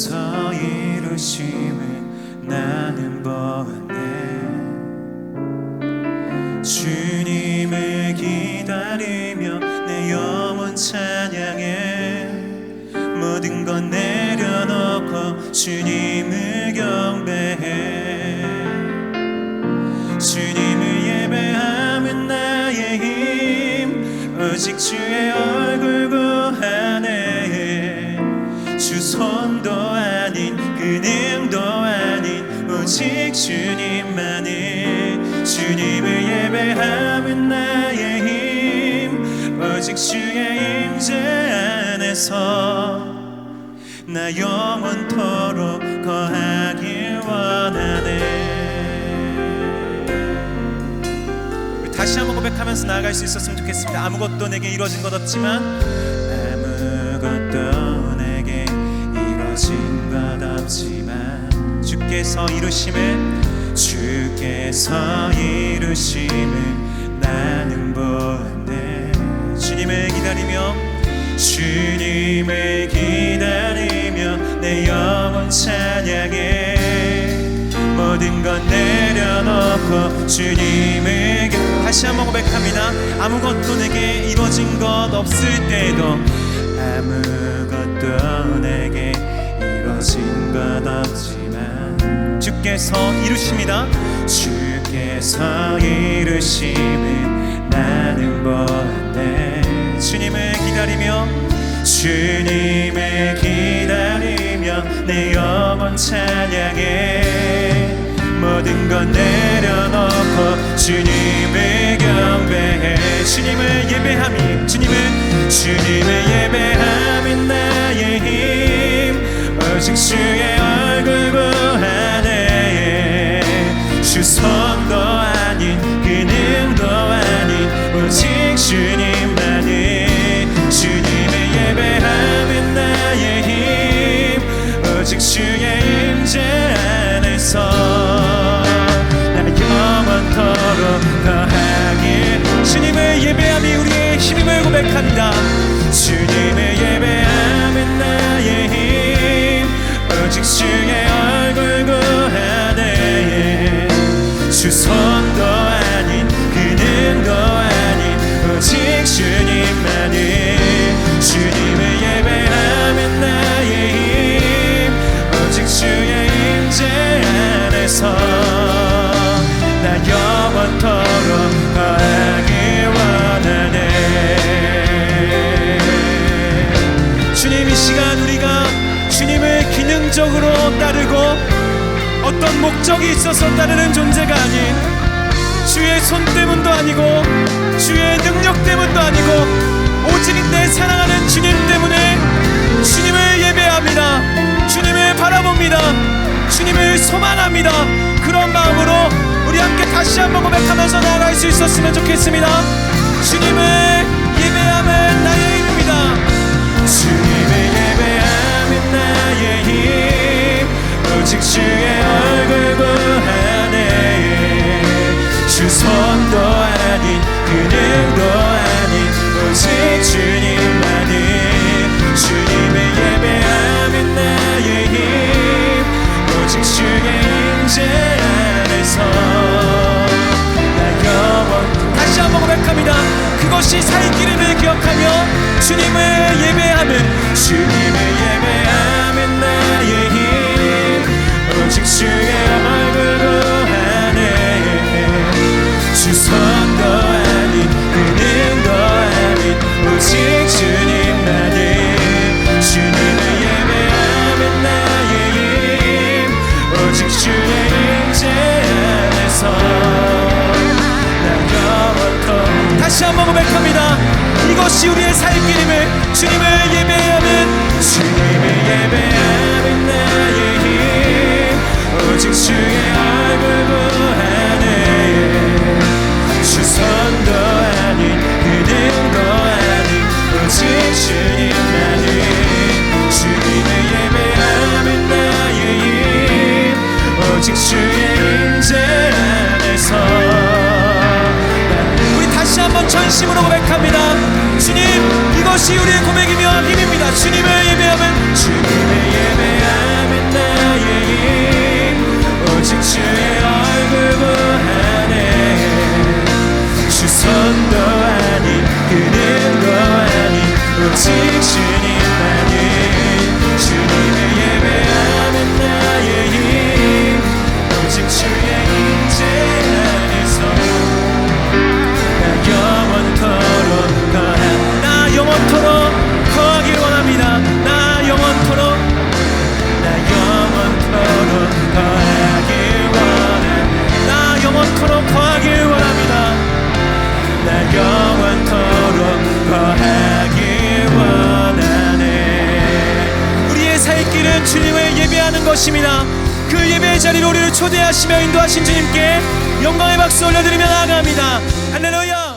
주께서 이루심을 나는 보았네. 주님을 기다리며 내 영혼 찬양해. 모든 것 내려놓고 주님을 경배해. 주님을 예배하면 나의 힘 오직 주의 오직 주님만을 주님을 예배하면 나의 힘. 오직 주의 임재 안에서 나 영원토록 거하길 원하네. 다시 한번 고백하면서 나아갈 수 있었으면 좋겠습니다. 아무것도 내게 이루어진 것 없지만 주께서 이루심을 주께서 이루심을 나는 보았네 주님을 기다리며 주님을 기다리며 내 영혼 찬양해. 모든 것 내려놓고 주님을 기- 다시 한번 고백합니다. 아무것도 내게 이루어진 것 없을 때도 아무것도 내게 이루어진 것 없지만 주께서 이루십니다. 주께서 이루심을 나는 보았네. 주님을 기다리며 주님을 기다리며 내 영혼 찬양해. 모든 것 내려놓고 주님을 경배해. 주님을 예배함이 주님을 주님을 예배함이 나의 힘. 오직 주의 얼굴 구하네 주 손도 아닌 근음도 아닌 오직 주님 기능적으로 따르고 어떤 목적이 있어서 따르는 존재가 아닌 주의 손 때문도 아니고 주의 능력 때문도 아니고 오직 내 사랑하는 주님 때문에 주님을 예배합니다. 주님을 바라봅니다. 주님을 소망합니다. 그런 마음으로 우리 함께 다시 한번 고백하면서 나아갈 수 있었으면 좋겠습니다. 주님을 예배함은 나의 힘입니다. 주님 오직 주의 얼굴 구하네 주손 한번 고백합니다. 이것이 우리의 살 길임을 주님을 예배하면 주님을 예배하면 나의 힘 오직 주 이것이 우리의 고백이며 힘입니다. 주님을 예배하면 주님을 예배하면 나의 힘. 오직 주의 얼굴 구하네. 주 손도 아닌 그늘도 아닌. 오직 주님 것은 주님을 예배하는 것입니다. 그 예배의 자리로 우리를 초대하시며 인도하신 주님께 영광의 박수 올려드리며 나아갑니다. 할렐루야!